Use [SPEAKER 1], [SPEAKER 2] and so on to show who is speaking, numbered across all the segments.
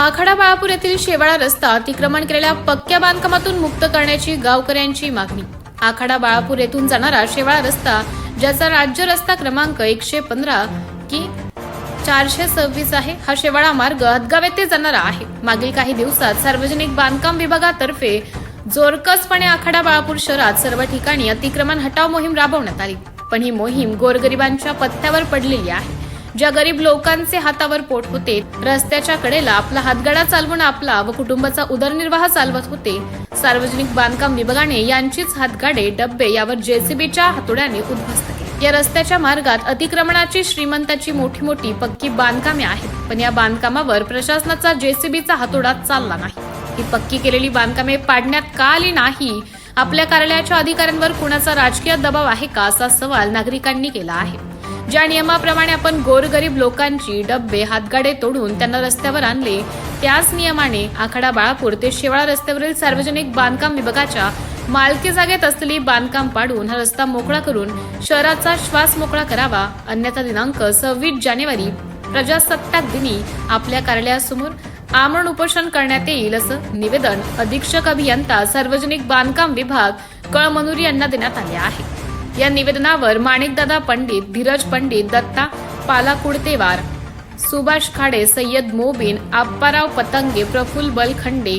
[SPEAKER 1] आखाडा बाळापूर येथील शेवाळा रस्ता अतिक्रमण केलेल्या पक्क्या बांधकामातून मुक्त करण्याची गावकऱ्यांची मागणी. आखाडा बाळापूर येथून जाणारा शेवाळा रस्ता ज्याचा राज्य रस्ता क्रमांक एकशे पंधरा की चारशे सव्वीस आहे हा शेवाळा मार्ग हदगाव येथे जाणारा आहे. मागील काही दिवसात सार्वजनिक बांधकाम विभागातर्फे जोरकसपणे आखाडा बाळापूर शहरात सर्व ठिकाणी अतिक्रमण हटाव मोहीम राबवण्यात आली. पण ही मोहीम गोरगरिबांच्या पत्त्यावर पडलेली आहे. ज्या गरीब लोकांचे हातावर पोट होते रस्त्याच्या कडेला आपला हातगाडा चालवून आपला व कुटुंबाचा उदरनिर्वाह चालवत होते. सार्वजनिक बांधकाम विभागाने यांचीच हातगाडे डब्बे यावर जेसीबीच्या हातोड्याने उद्ध्वस्त केले. या रस्त्याच्या मार्गात अतिक्रमणाची श्रीमंताची मोठी मोठी पक्की बांधकामे आहेत पण या बांधकामावर प्रशासनाचा जेसीबीचा हातोडा चालला नाही. ही पक्की केलेली बांधकामे पाडण्यात का आली नाही? आपल्या कार्यालयाच्या अधिकाऱ्यांवर कुणाचा राजकीय दबाव आहे का असा सवाल नागरिकांनी केला आहे. ज्या नियमाप्रमाणे आपण गोरगरीब लोकांची डब्बे हातगाडे तोडून त्यांना रस्त्यावर आणले त्याच नियमाने आखाडा बाळापूर ते शेवाळा रस्त्यावरील सार्वजनिक बांधकाम विभागाच्या मालकी जागेत असलेली बांधकाम पाडून हा रस्ता मोकळा करून शहराचा श्वास मोकळा करावा. अन्यथा दिनांक सव्वीस जानेवारी प्रजासत्ताक दिनी आपल्या कार्यालयासमोर आमरण उपोषण करण्यात येईल असं निवेदन अधीक्षक अभियंता सार्वजनिक बांधकाम विभाग कळमनुरी यांना देण्यात आले आहे. या निवेदनावर माणिकदादा पंडित धीरज पंडित दत्ता पालाकुडतेवार सुभाष खाडे सय्यद मोबिन आप्पाराव पतंगे प्रफुल्ल बलखंडे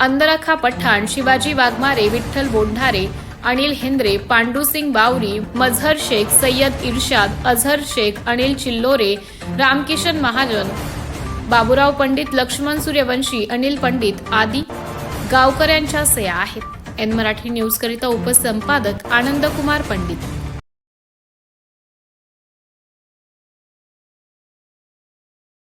[SPEAKER 1] अंदरखा पठाण शिवाजी वाघमारे विठ्ठल बोंढारे अनिल हेंद्रे पांडुसिंग बावरी मझहर शेख सय्यद इर्शाद अझहर शेख अनिल चिल्लोरे रामकिशन महाजन बाबूराव पंडित लक्ष्मण सूर्यवंशी अनिल पंडित आदी गावकऱ्यांच्या सया आहेत. एन मराठी न्यूज करिता उपसंपादक आनंद कुमार पंडित.